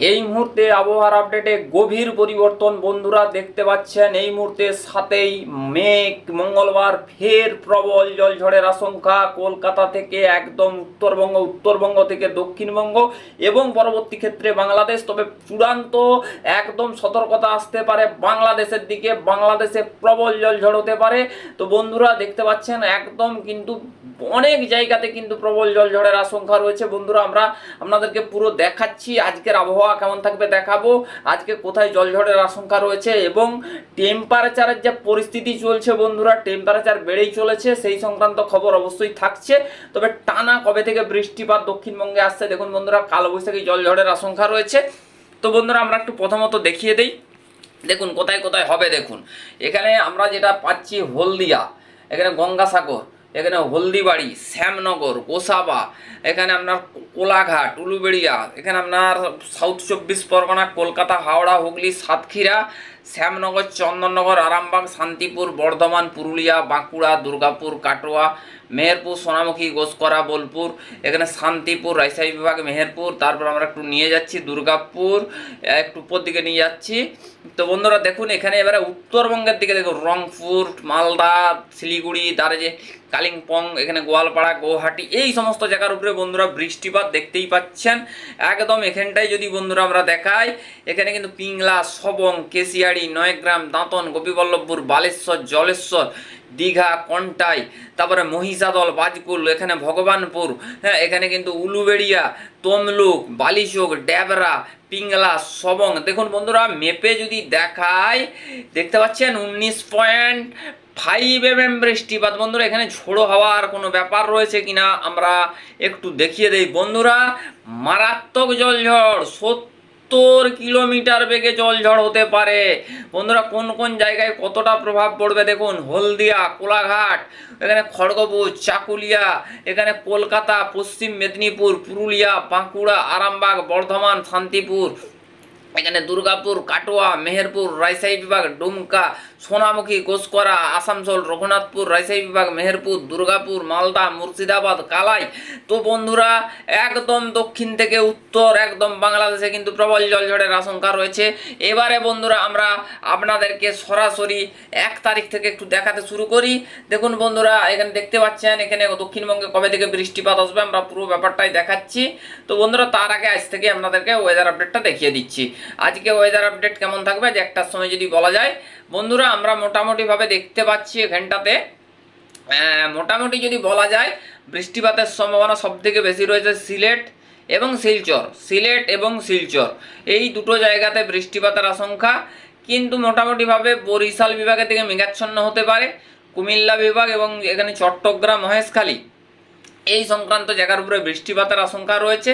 এই মুহূর্তে আবহাওয়ার আপডেটে গভীর পরিবর্তন বন্ধুরা দেখতে পাচ্ছেন। এই মুহূর্তে সাতেই মেঘ, মঙ্গলবার ফের প্রবল জলঝড়ের আশঙ্কা। কলকাতা থেকে একদম উত্তরবঙ্গ উত্তরবঙ্গ থেকে দক্ষিণবঙ্গ এবং পরবর্তী ক্ষেত্রে বাংলাদেশ। তবে চূড়ান্ত একদম সতর্কতা আসতে পারে বাংলাদেশের দিকে। বাংলাদেশে প্রবল জলঝড় হতে পারে। তো বন্ধুরা দেখতে পাচ্ছেন, একদম কিন্তু অনেক জায়গাতে কিন্তু প্রবল জলঝড়ের আশঙ্কা রয়েছে। বন্ধুরা আমরা আপনাদেরকে পুরো দেখাচ্ছি আজকের আবহাওয়া কেমন থাকবে দেখাবো। আজকে কোথায় জলঝড়ের আশঙ্কা রয়েছে এবং টেম্পারেচারের যে পরিস্থিতি চলছে বন্ধুরা টেম্পারেচার বেড়েই চলেছে, সেই সংক্রান্ত খবর অবশ্যই থাকছে। তবে টানা কবে থেকে বৃষ্টিপাত দক্ষিণবঙ্গে আসছে, দেখুন বন্ধুরা কালবৈশাখী জলঝড়ের আশঙ্কা রয়েছে। তো বন্ধুরা, আমরা একটু প্রথমত দেখিয়ে দিই। দেখুন, কোথায় কোথায় হবে দেখুন। এখানে আমরা যেটা পাচ্ছি হলদিয়া, এখানে গঙ্গাসাগর। এখানে হলদিবাড়ি, শ্যামনগর, গোসাবা, এখানে আপনার কোলাঘাট, উলুবেড়িয়া, এখানে আপনার সাউথ চব্বিশ পরগনা, কলকাতা, হাওড়া, হুগলি, সাতক্ষীরা, শ্যামনগর, চন্দননগর, আরামবাগ, শান্তিপুর, বর্ধমান, পুরুলিয়া, বাঁকুড়া, দুর্গাপুর, কাটোয়া মেহেরপুর, সোনামুখী, গোসকরা, বোলপুর, এখানে শান্তিপুর, রাজশাহী বিভাগ, মেহেরপুর, তারপর আমরা একটু নিয়ে যাচ্ছি দুর্গাপুর, একটু উপর দিকে নিয়ে যাচ্ছি। তো বন্ধুরা দেখুন, এখানে এবারে উত্তরবঙ্গের দিকে দেখুন, রংপুর, মালদা, শিলিগুড়ি, তার যে কালিম্পং, এখানে গোয়ালপাড়া, গৌহাটি, এই সমস্ত জায়গার উপরে বন্ধুরা বৃষ্টিপাত দেখতেই পাচ্ছেন। একদম এখানটায় যদি বন্ধুরা আমরা দেখাই, এখানে কিন্তু পিংলা, সবং, কেশিয়াড়ি, নয়গ্রাম, দাঁতন, গোপীবল্লভপুর, বালেশ্বর, জলেশ্বর দীঘা, কন্টাই, তারপরে মহিষাদল, বাজকুল, এখানে ভগবানপুর হ্যাঁ এখানে কিন্তু উলুবেড়িয়া, তমলুক বালিচোক ড্যাবরা, পিংলা, সবং। দেখুন বন্ধুরা, মেপে যদি দেখায় দেখতে পাচ্ছেন উনিশ পয়েন্ট ফাইভ এম এম বৃষ্টিপাত। বন্ধুরা, এখানে ঝোড়ো হওয়ার কোনো ব্যাপার রয়েছে কিনা আমরা একটু দেখিয়ে দেই। বন্ধুরা, মারাত্মক জলঝড় সত্তর কিলোমিটার বেগে জল ঝড় হতে পারে। বন্ধুরা, কোন কোন জায়গায় কতটা প্রভাব পড়বে দেখুন। হলদিয়া, কোলাঘাট, এখানে খড়গপুর, চাকুলিয়া, এখানে কলকাতা, পশ্চিম মেদিনীপুর, পুরুলিয়া, বাঁকুড়া, আরামবাগ, বর্ধমান, শান্তিপুর, এখানে দুর্গাপুর, কাটোয়া, মেহেরপুর, রাজশাহী বিভাগ, ডুমকা সোনামুখী কোসকরা আসানসোল, রঘুনাথপুর, রাজশাহী বিভাগ, মেহেরপুর, দুর্গাপুর, মালদা, মুর্শিদাবাদ, কালাই। তো বন্ধুরা, একদম দক্ষিণ থেকে উত্তর, একদম বাংলাদেশে কিন্তু প্রবল জলঝড়ের আশঙ্কা রয়েছে। এবারে বন্ধুরা, আমরা আপনাদেরকে সরাসরি এক তারিখ থেকে একটু দেখাতে শুরু করি। দেখুন বন্ধুরা, এখানে দেখতে পাচ্ছেন, এখানে দক্ষিণবঙ্গে কবে থেকে বৃষ্টিপাত আসবে, আমরা পুরো ব্যাপারটাই দেখাচ্ছি। তো বন্ধুরা, তার আগে আজ থেকে আপনাদেরকে ওয়েদার আপডেটটা দেখিয়ে দিচ্ছি। আজকে ওয়েদার আপডেট কেমন থাকবে, যে একটার সময় যদি বলা যায় বন্ধুরা, আমরা মোটামুটিভাবে দেখতে পাচ্ছি এখানটাতে। মোটামুটি যদি বলা যায়, বৃষ্টিপাতের সম্ভাবনা সব থেকে বেশি রয়েছে সিলেট এবং শিলচর। সিলেট এবং শিলচর, এই দুটো জায়গাতে বৃষ্টিপাতের আশঙ্কা। কিন্তু মোটামুটিভাবে বরিশাল বিভাগের থেকে মেঘাচ্ছন্ন হতে পারে। কুমিল্লা বিভাগ এবং এখানে চট্টগ্রাম, মহেশখালী, এই সংক্রান্ত জায়গার উপরে বৃষ্টিপাতের আশঙ্কা রয়েছে।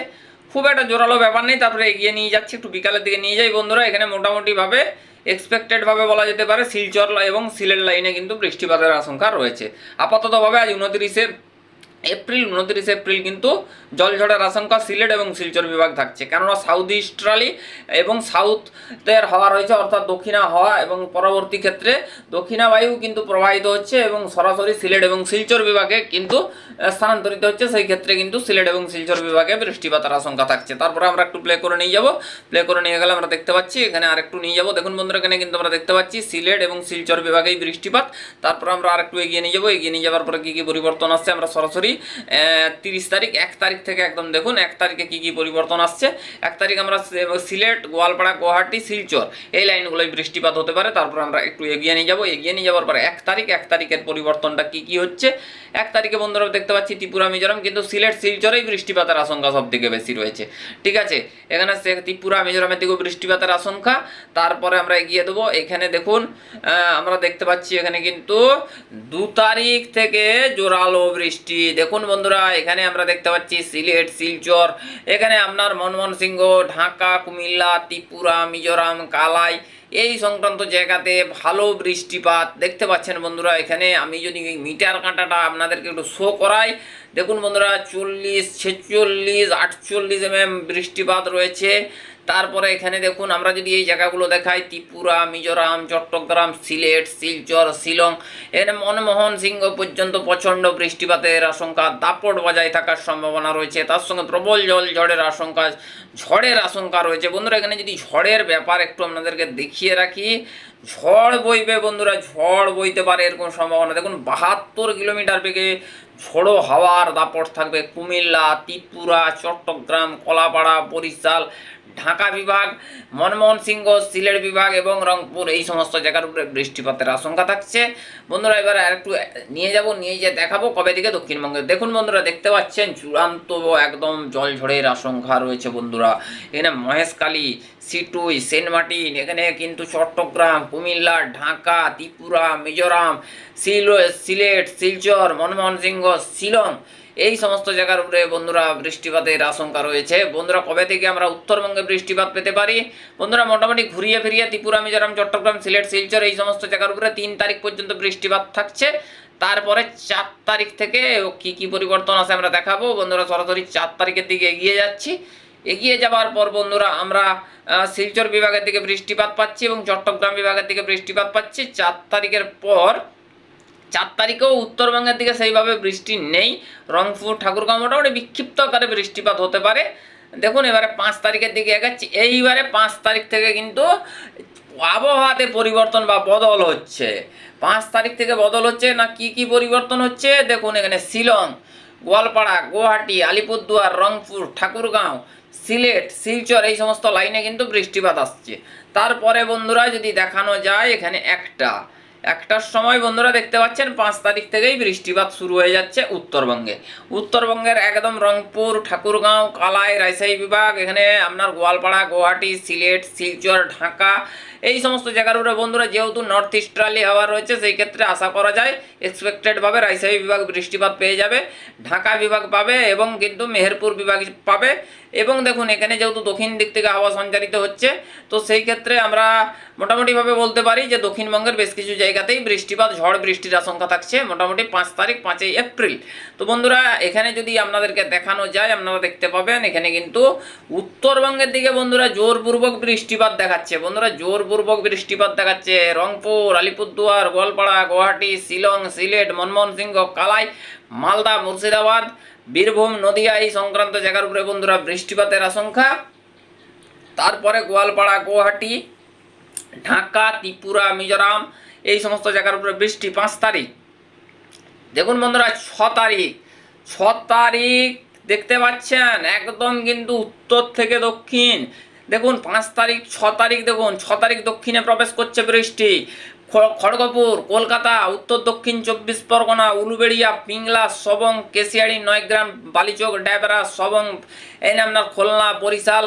খুব একটা জোরালো ব্যাপার নেই, তারপরে এগিয়ে নিয়ে যাচ্ছি, একটু বিকালের দিকে নিয়ে যাই বন্ধুরা। এখানে মোটামুটিভাবে এক্সপেক্টেডভাবে বলা যেতে পারে শিলচর এবং সিলেট লাইনে কিন্তু বৃষ্টিপাতের আশঙ্কা রয়েছে। আপাততভাবে আজ উনত্রিশে এপ্রিল উনত্রিশে এপ্রিল কিন্তু জলঝড়ের আশঙ্কা সিলেট এবং শিলচর বিভাগ থাকছে। কেননা সাউথ ইস্ট্রালি এবং সাউথের হাওয়া রয়েছে, অর্থাৎ দক্ষিণা হাওয়া এবং পরবর্তী ক্ষেত্রে দক্ষিণা বায়ু কিন্তু প্রবাহিত হচ্ছে এবং সরাসরি সিলেট এবং শিলচর বিভাগে কিন্তু স্থানান্তরিত হচ্ছে। সেই ক্ষেত্রে কিন্তু সিলেট এবং শিলচর বিভাগে বৃষ্টিপাতের আশঙ্কা থাকছে। তারপরে আমরা একটু প্লে করে নিয়ে যাব। প্লে করে নিয়ে গেলে আমরা দেখতে পাচ্ছি, এখানে আরেকটু নিয়ে যাব। দেখুন বন্ধুরা, এখানে কিন্তু আমরা দেখতে পাচ্ছি সিলেট এবং শিলচর বিভাগেই বৃষ্টিপাত। তারপর আমরা আরেকটু এগিয়ে নিয়ে যাব। এগিয়ে নিয়ে যাওয়ার পরে কী কী পরিবর্তন আসছে? আমরা সরাসরি তিরিশ তারিখ, এক তারিখ থেকে একদম দেখুন, এক তারিখে কী কী পরিবর্তন আসছে? এক তারিখ আমরা সিলেট, গোয়ালপাড়া, গুয়াহাটি, শিলচর, এই লাইনগুলোয় বৃষ্টিপাত হতে পারে। তারপর আমরা একটু এগিয়ে নিয়ে যাব। এগিয়ে নিয়ে যাওয়ার পরে এক তারিখ, এক তারিখের পরিবর্তনটা কি কি হচ্ছে? এক তারিখে বন্ধুরা দেখতে পাচ্ছি ত্রিপুরা, মিজোরাম, কিন্তু সিলেট, শিলচরেই বৃষ্টিপাতের আশঙ্কা সব থেকে বেশি রয়েছে। ঠিক আছে? এখানে ত্রিপুরা, মিজোরামের দিকেও বৃষ্টিপাতের আশঙ্কা। তারপরে আমরা এগিয়ে দেবো। এখানে দেখুন আমরা দেখতে পাচ্ছি এখানে কিন্তু দু তারিখ থেকে জোরালো বৃষ্টি। দেখুন বন্ধুরা, এখানে আমরা দেখতে পাচ্ছি সিলেট শিলচর এখানে আপনার মনমোহন সিংহ ঢাকা কুমিল্লা ত্রিপুরা মিজোরাম কালাই এই সংক্রান্ত জায়গাতে ভালো বৃষ্টিপাত দেখতে পাচ্ছেন বন্ধুরা, এখানে আমি যদি মিটার কাঁটাটা আপনাদেরকে একটু শো করাই। দেখুন বন্ধুরা, চল্লিশ, ছেচল্লিশ, আটচল্লিশ এম বৃষ্টিপাত রয়েছে। তারপরে এখানে দেখুন, আমরা যদি এই জায়গাগুলো দেখাই, ত্রিপুরা, মিজোরাম, চট্টগ্রাম, সিলেট, শিলচর, শিলং, এখানে মনমোহন সিংহ পর্যন্ত প্রচণ্ড বৃষ্টিপাতের আশঙ্কা, দাপট বজায় থাকার সম্ভাবনা রয়েছে। তার সঙ্গে প্রবল জল ঝড়ের আশঙ্কা ঝড়ের আশঙ্কা রয়েছে। বন্ধুরা, এখানে যদি ঝড়ের ব্যাপার একটু আপনাদেরকে দেখিয়ে রাখি। ঝড় বইবে বন্ধুরা, ঝড় বইতে পারে এরকম সম্ভাবনা। দেখুন, বাহাত্তর কিলোমিটার বেগে ঝোড়ো হাওয়ার দাপট থাকবে। কুমিল্লা, ত্রিপুরা, চট্টগ্রাম, কলাপাড়া, বরিশাল ঢাকা বিভাগ, মনমোহন সিংহ, সিলেট বিভাগ এবং রংপুর, এই সমস্ত জায়গার উপরে বৃষ্টিপাতের আশঙ্কা থাকছে। বন্ধুরা, এবার আরেকটু নিয়ে যাব, নিয়ে যেয়ে দেখাবো কবে দিকে দক্ষিণবঙ্গে। দেখুন বন্ধুরা, দেখতে পাচ্ছেন চূড়ান্ত একদম জল ঝড়ের আশঙ্কা রয়েছে বন্ধুরা। এখানে মহেশকালী সিটুই সেন্টমার্টিন এখানে কিন্তু চট্টগ্রাম, কুমিল্লা, ঢাকা, ত্রিপুরা, মিজোরাম সিল সিলেট, শিলচর, মনমোহন সিংহ, শিলং এই সমস্ত জায়গার উপরে বন্ধুরা বৃষ্টিপাতের আশঙ্কা রয়েছে। বন্ধুরা, কবে থেকে আমরা উত্তরবঙ্গে বৃষ্টিপাত পেতে পারি? বন্ধুরা, মোটামুটি ঘুরিয়ে ফিরিয়ে ত্রিপুরা, মিজোরাম, চট্টগ্রাম, সিলেট, শিলচর এই সমস্ত জায়গার উপরে তিন তারিখ পর্যন্ত বৃষ্টিপাত থাকছে। তারপরে চার তারিখ থেকে কি কি পরিবর্তন আছে আমরা দেখাবো। বন্ধুরা, সরাসরি চার তারিখের দিকে এগিয়ে যাচ্ছি। এগিয়ে যাওয়ার পর বন্ধুরা, আমরা শিলচর বিভাগের দিকে বৃষ্টিপাত পাচ্ছি এবং চট্টগ্রাম বিভাগের দিকে বৃষ্টিপাত পাচ্ছি। চার তারিখের পর চার তারিখেও উত্তরবঙ্গের দিকে সেইভাবে বৃষ্টি নেই। রংপুর ঠাকুরগাঁও মোটামুটি বিক্ষিপ্ত আকারে বৃষ্টিপাত হতে পারে। দেখুন, এবারে পাঁচ তারিখের দিকে এগাচ্ছি। এইবারে পাঁচ তারিখ থেকে কিন্তু আবহাওয়াতে পরিবর্তন বা বদল হচ্ছে। পাঁচ তারিখ থেকে বদল হচ্ছে না কি কি পরিবর্তন হচ্ছে? দেখুন, এখানে শিলং, গোয়ালপাড়া, গুয়াহাটি, আলিপুরদুয়ার, রংপুর, ঠাকুরগাঁও, সিলেট, শিলচর এই সমস্ত লাইনে কিন্তু বৃষ্টিপাত আসছে। তারপরে বন্ধুরা যদি দেখানো যায়, এখানে একটা। একটার সময় বন্ধুরা দেখতে পাচ্ছেন, পাঁচ তারিখ থেকেই বৃষ্টিপাত শুরু হয়ে যাচ্ছে উত্তরবঙ্গে। উত্তরবঙ্গের একদম রংপুর, ঠাকুরগাঁও, কালাই, রাজশাহী বিভাগ, এখানে আপনার গোয়ালপাড়া, গুয়াহাটি, সিলেট, শিলচর, ঢাকা, এই সমস্ত জায়গার উপরে বন্ধুরা যেহেতু নর্থ ইস্টার্লি হাওয়া রয়েছে, সেই ক্ষেত্রে আশা করা যায় এক্সপেক্টেডভাবে রাজশাহী বিভাগ বৃষ্টিপাত পেয়ে যাবে, ঢাকা বিভাগ পাবে এবং কিন্তু মেহেরপুর বিভাগ পাবে। এবং দেখুন, এখানে যেহেতু দক্ষিণ দিক থেকে হাওয়া সঞ্চারিত হচ্ছে, তো সেই ক্ষেত্রে আমরা মোটামুটিভাবে বলতে পারি যে দক্ষিণবঙ্গের বেশ কিছু জায়গাতেই বৃষ্টিপাত, ঝড় বৃষ্টির আশঙ্কা থাকছে মোটামুটি পাঁচ তারিখ, পাঁচই এপ্রিল। তো বন্ধুরা, এখানে যদি আপনাদেরকে দেখানো যায়, আপনারা দেখতে পাবেন এখানে কিন্তু উত্তরবঙ্গের দিকে বন্ধুরা জোরপূর্বক বৃষ্টিপাত দেখাচ্ছে। বন্ধুরা, জোরপূর্বক বৃষ্টিপাত দেখাচ্ছে রংপুর, আলিপুরদুয়ার, গোয়ালপাড়া, গুয়াহাটি, শিলং, সিলেট, মনমোহন সিংহ, কালাই, মালদা, মুর্শিদাবাদ। বীরভূম নদিয়া এই সংক্রান্ত জায়গার উপরে বন্ধুরা বৃষ্টিপাতের আশঙ্কা। তারপরে গোয়ালপাড়া, গুয়াহাটি, ঢাকা, ত্রিপুরা, মিজোরাম, এই সমস্ত জায়গার উপরে বৃষ্টি পাঁচ তারিখ। দেখুন বন্ধুরা ছ তারিখ। ছ তারিখ দেখতে পাচ্ছেন, একদম কিন্তু উত্তর থেকে দক্ষিণ। দেখুন, পাঁচ তারিখ, ছ তারিখ দেখুন, ছ তারিখ দক্ষিণে প্রবেশ করছে বৃষ্টি। খড়গপুর, কলকাতা, উত্তর দক্ষিণ চব্বিশ পরগনা, উলুবেড়িয়া, পিংলা, সবং, কেশিয়াড়ি, নয়গ্রাম, বালিচক, ড্যাবরা, সবং, এই আপনার খুলনা, বরিশাল,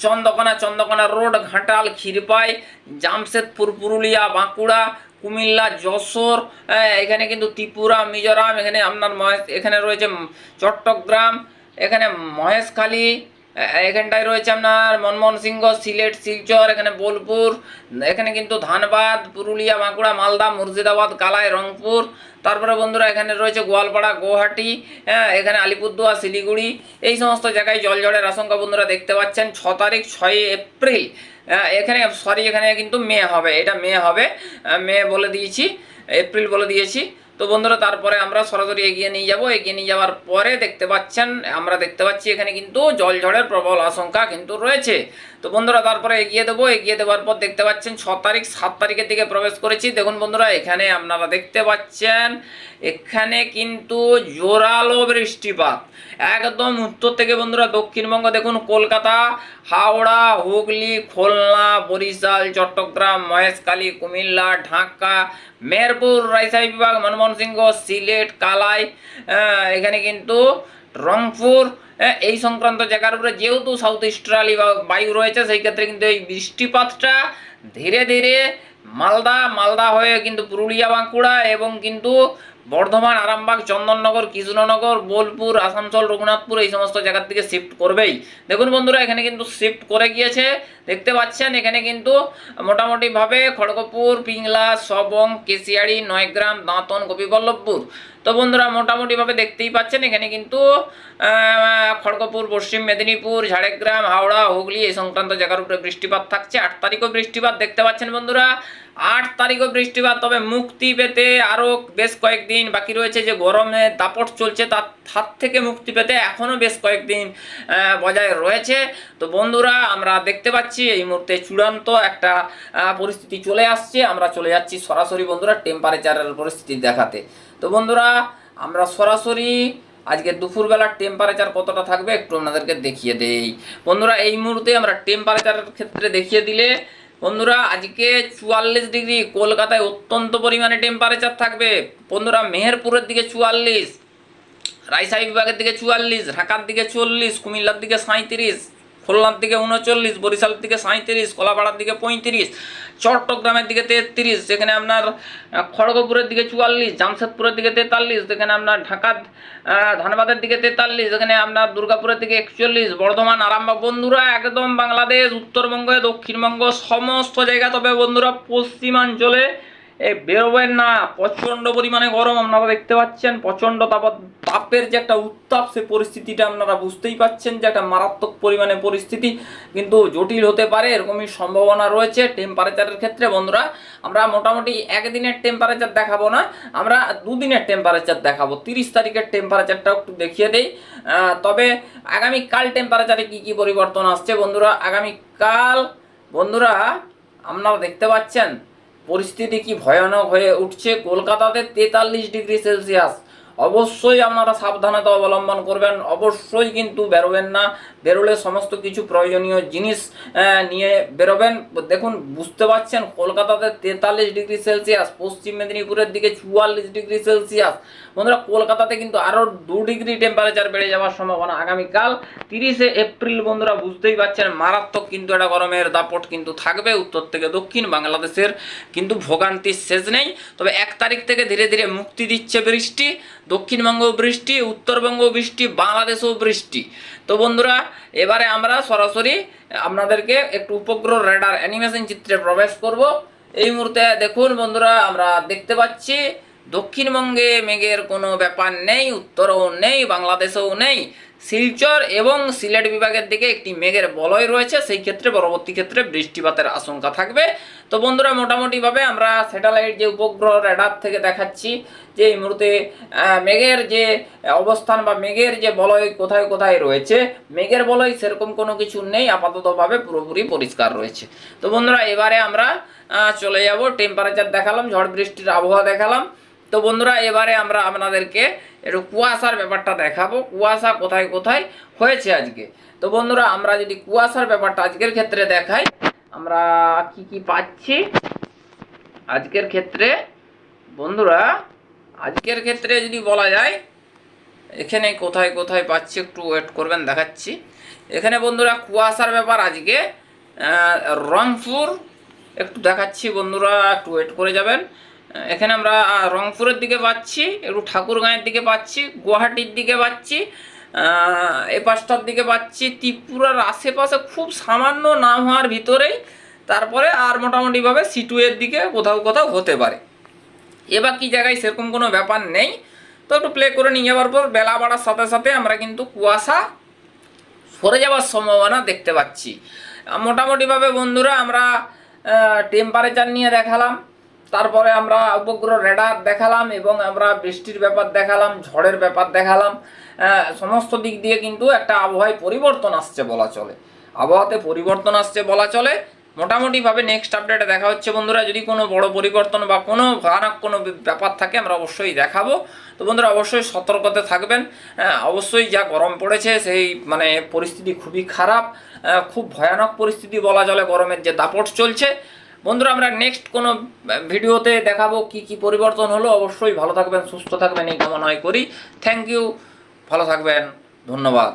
চন্দ্রকোনা চন্দ্রকোনা রোড, ঘাটাল, ক্ষীরপাই, জামশেদপুর, পুরুলিয়া, বাঁকুড়া, কুমিল্লা, যশোর এখানে কিন্তু ত্রিপুরা, মিজোরাম, এখানে আপনার এখানে রয়েছে চট্টগ্রাম, এখানে মহেশখালী এখানটায় রয়েছে আপনার মনমোহন সিংহ সিলেট শিলচর এখানে বোলপুর এখানে কিন্তু ধানবাদ পুরুলিয়া বাঁকুড়া মালদা মুর্শিদাবাদ কালাই রংপুর। তারপরে বন্ধুরা এখানে রয়েছে গোয়ালপাড়া গুয়াহাটি হ্যাঁ এখানে আলিপুরদুয়ার শিলিগুড়ি। এই সমস্ত জায়গায় জল ঝড়ের আশঙ্কা বন্ধুরা দেখতে পাচ্ছেন। ছ তারিখ ছয় এপ্রিল আহ, এখানে সরি এখানে কিন্তু মে হবে। এটা মে হবে। মে বলে দিয়েছি এপ্রিল বলে দিয়েছি। তো বন্ধুরা, তারপরে আমরা সরাসরি এগিয়ে নিয়ে যাব। এগিয়ে নিয়ে যাওয়ার পরে দেখতে পাচ্ছেন, আমরা দেখতে পাচ্ছি এখানে কিন্তু জল ঝড়ের প্রবল আশঙ্কা কিন্তু রয়েছে। তো বন্ধুরা, তারপরে এগিয়ে দেবো। এগিয়ে দেওয়ার পর দেখতে পাচ্ছেন, ছ তারিখ, সাত তারিখের দিকে প্রবেশ করেছি। দেখুন বন্ধুরা, এখানে আপনারা দেখতে পাচ্ছেন এখানে কিন্তু জোরালো বৃষ্টিপাত। একদম উত্তর থেকে বন্ধুরা দক্ষিণবঙ্গ দেখুন কলকাতা হাওড়া হুগলি খুলনা বরিশাল চট্টগ্রাম মহেশখালী কুমিল্লা ঢাকা মেহেরপুর রাজশাহী বিভাগ মনমোহন সিংহ সিলেট কালাই এখানে কিন্তু রংপুর আহ, এই সংক্রান্ত জায়গার উপরে যেহেতু সাউথ ইস্টার্লি বায়ু রয়েছে সেই ক্ষেত্রে কিন্তু এই বৃষ্টিপাতটা ধীরে ধীরে মালদা মালদা হয়ে কিন্তু পুরুলিয়া বাঁকুড়া এবং কিন্তু বর্ধমান, আরামবাগ, চন্দননগর, কৃষ্ণনগর, বোলপুর, আসানসোল, রঘুনাথপুর এই সমস্ত জায়গার থেকে শিফট করবেই। দেখুন বন্ধুরা, এখানে কিন্তু শিফট করে গিয়েছে। দেখতে পাচ্ছেন, এখানে কিন্তু মোটামুটিভাবে খড়গপুর, পিংলা, সবং, কেশিয়াড়ি, নয়গ্রাম, দাঁতন, গোপীবল্লভপুর। তো বন্ধুরা, মোটামুটিভাবে দেখতেই পাচ্ছেন, এখানে কিন্তু খড়গপুর, পশ্চিম মেদিনীপুর, ঝাড়গ্রাম, হাওড়া, হুগলি এই সংক্রান্ত জায়গার উপরে বৃষ্টিপাত থাকছে। আট তারিখও বৃষ্টিপাত, দেখতে পাচ্ছেন বন্ধুরা। আট তারিখও বৃষ্টিপাত, তবে মুক্তি পেতে আরও বেশ কয়েকদিন বাকি রয়েছে যে গরমে দাপট চলছে, তার হাত থেকে মুক্তি পেতে এখনও বেশ কয়েকদিন বজায় রয়েছে। তো বন্ধুরা, আমরা দেখতে পাচ্ছি এই মুহূর্তে চূড়ান্ত একটা পরিস্থিতি চলে আসছে। আমরা চলে যাচ্ছি সরাসরি বন্ধুরা টেম্পারেচারের পরিস্থিতি দেখাতে। তো বন্ধুরা, আমরা সরাসরি আজকে দুপুরবেলার টেম্পারেচার কতটা থাকবে একটু আপনাদেরকে দেখিয়ে দেই। বন্ধুরা, এই মুহূর্তে আমরা টেম্পারেচারের ক্ষেত্রে দেখিয়ে দিলে বন্ধুরা, আজকে চুয়াল্লিশ ডিগ্রি, কলকাতায় অত্যন্ত পরিমাণে টেম্পারেচার থাকবে। বন্ধুরা, মেহেরপুরের দিকে চুয়াল্লিশ রাইসাই বিভাগের দিকে চুয়াল্লিশ, ঢাকার দিকে চল্লিশ, কুমিল্লার দিকে সাঁত্রিশ খুলনার দিকে উনচল্লিশ বরিশালের দিকে সাঁত্রিশ কলাপাড়ার দিকে পঁয়ত্রিশ চট্টগ্রামের দিকে তেত্রিশ যেখানে আপনার খড়গপুরের দিকে চুয়াল্লিশ জামশেদপুরের দিকে তেতাল্লিশ যেখানে আপনার ঢাকা আহ, ধানবাদের দিকে তেতাল্লিশ যেখানে আপনার দুর্গাপুরের দিকে একচল্লিশ বর্ধমান আরামবাগ বন্ধুরা একদম বাংলাদেশ উত্তরবঙ্গে দক্ষিণবঙ্গ সমস্ত জায়গা তবে বন্ধুরা পশ্চিমাঞ্চলে এই বেরোবেন না। প্রচণ্ড পরিমাণে গরম আপনারা দেখতে পাচ্ছেন। প্রচণ্ড তাপ তাপের যে একটা উত্তাপ, সে পরিস্থিতিটা আপনারা বুঝতেই পাচ্ছেন যে একটা মারাত্মক পরিমাণে পরিস্থিতি কিন্তু জটিল হতে পারে, এরকমই সম্ভাবনা রয়েছে টেম্পারেচারের ক্ষেত্রে। বন্ধুরা, আমরা মোটামুটি একদিনের টেম্পারেচার দেখাবো না, আমরা দুদিনের টেম্পারেচার দেখাবো। তিরিশ তারিখের টেম্পারেচারটাও একটু দেখিয়ে দেই। তবে আগামীকাল টেম্পারেচারে কি কি পরিবর্তন আসছে বন্ধুরা? আগামীকাল, বন্ধুরা, আপনারা দেখতে পাচ্ছেন পরিস্থিতি কি ভয়ানক হয়ে উঠছে? কলকাতাতে তেতাল্লিশ ডিগ্রি সেলসিয়াস। অবশ্যই আপনারা সাবধানতা অবলম্বন করবেন, অবশ্যই কিন্তু বেরোবেন না। বেরোলে সমস্ত কিছু প্রয়োজনীয় জিনিস নিয়ে বেরোবেন। দেখুন, বুঝতে পারছেন, কলকাতাতে তেতাল্লিশ ডিগ্রি সেলসিয়াস, পশ্চিম মেদিনীপুরের দিকে চুয়াল্লিশ ডিগ্রি সেলসিয়াস। বন্ধুরা, কলকাতাতে কিন্তু আরও দু ডিগ্রি টেম্পারেচার বেড়ে যাওয়ার সম্ভাবনা আগামীকাল। তিরিশে এপ্রিল, বন্ধুরা, বুঝতেই পারছেন, মারাত্মক কিন্তু একটা গরমের দাপট কিন্তু থাকবে উত্তর থেকে দক্ষিণ বাংলাদেশের। কিন্তু ভোগান্তির শেষ নেই। তবে এক তারিখ থেকে ধীরে ধীরে মুক্তি দিচ্ছে বৃষ্টি। দক্ষিণবঙ্গ বৃষ্টি, উত্তরবঙ্গ বৃষ্টি, বাংলাদেশেও বৃষ্টি। তো বন্ধুরা, এবারে আমরা সরাসরি আপনাদেরকে একটু উপগ্রহ রেডার অ্যানিমেশন চিত্রে প্রবেশ করব। এই মুহূর্তে দেখুন বন্ধুরা, আমরা দেখতে পাচ্ছি দক্ষিণবঙ্গে মেঘের কোনো ব্যাপার নেই, উত্তরেও নেই, বাংলাদেশেও নেই। শিলচর এবং সিলেট বিভাগের দিকে একটি মেঘের বলয় রয়েছে, সেই ক্ষেত্রে, পরবর্তী ক্ষেত্রে বৃষ্টিপাতের আশঙ্কা থাকবে। তো বন্ধুরা, মোটামুটিভাবে আমরা স্যাটেলাইট যে উপগ্রহ রেডার থেকে দেখাচ্ছি, যে এই মুহূর্তে মেঘের যে অবস্থান বা মেঘের যে বলয় কোথায় কোথায় রয়েছে, মেঘের বলয় সেরকম কোনো কিছু নেই, আপাততভাবে পুরোপুরি পরিষ্কার রয়েছে। তো বন্ধুরা, এবারে আমরা চলে যাব টেম্পারেচার দেখালাম, ঝড় বৃষ্টির আবহাওয়া দেখালাম। তো বন্ধুরা, এবারে আমরা আপনাদেরকে একটু কুয়াশার ব্যাপারটা দেখাবো। কুয়াশা কোথায় কোথায় হয়েছে আজকে? তো বন্ধুরা, আমরা যদি কুয়াশার ব্যাপারটা আজকের ক্ষেত্রে দেখাই, আমরা কি কি পাচ্ছি? আজকের ক্ষেত্রে, বন্ধুরা, আজকের ক্ষেত্রে যদি বলা যায়, এখানে কোথায় কোথায় পাচ্ছি একটু ওয়েট করবেন, দেখাচ্ছি। এখানে বন্ধুরা, কুয়াশার ব্যাপার আজকে রংপুর, একটু দেখাচ্ছি বন্ধুরা, একটু ওয়েট করে যাবেন। এখানে আমরা রংপুরের দিকে পাচ্ছি একটু ঠাকুরগাঁয়ের দিকে পাচ্ছি গুয়াহাটির দিকে পাচ্ছি আহ, এই পাঁচটার দিকে পাচ্ছি ত্রিপুরার আশেপাশে খুব সামান্য নাম হওয়ার ভিতরেই তারপরে আর মোটামুটিভাবে সিটুয়ের দিকে কোথাও কোথাও হতে পারে। এবার কি জায়গায় সেরকম কোনো ব্যাপার নেই। তো একটু প্লে করে নিয়ে যাওয়ার পর বেলা বাড়ার সাথে সাথে আমরা কিন্তু কুয়াশা সরে যাওয়ার সম্ভাবনা দেখতে পাচ্ছি। মোটামুটিভাবে বন্ধুরা আমরা টেম্পারেচার নিয়ে দেখালাম। তারপরে আমরা উপগ্রহ রেডার দেখালাম এবং আমরা বৃষ্টির ব্যাপার দেখালাম, ঝড়ের ব্যাপার দেখালাম। সমস্ত দিক দিয়ে কিন্তু একটা আবহাওয়ায় পরিবর্তন আসছে বলা চলে। আবহাওয়াতে পরিবর্তন আসছে বলা চলে। মোটামুটিভাবে নেক্সট আপডেটে দেখা হচ্ছে বন্ধুরা। যদি কোনো বড় পরিবর্তন বা কোনো ভয়ানক কোনো ব্যাপার থাকে, আমরা অবশ্যই দেখাবো। তো বন্ধুরা, অবশ্যই সতর্কতে থাকবেন। অবশ্যই যা গরম পড়েছে, সেই মানে পরিস্থিতি খুবই খারাপ। খুব ভয়ানক পরিস্থিতি বলা চলে গরমের যে দাপট চলছে। বন্ধুরা, আমরা নেক্সট কোনো ভিডিওতে দেখাবো কি কি পরিবর্তন হলো। অবশ্যই ভালো থাকবেন, সুস্থ থাকবেন, এই কামনাই করি। থ্যাংক ইউ ভালো থাকবেন, ধন্যবাদ।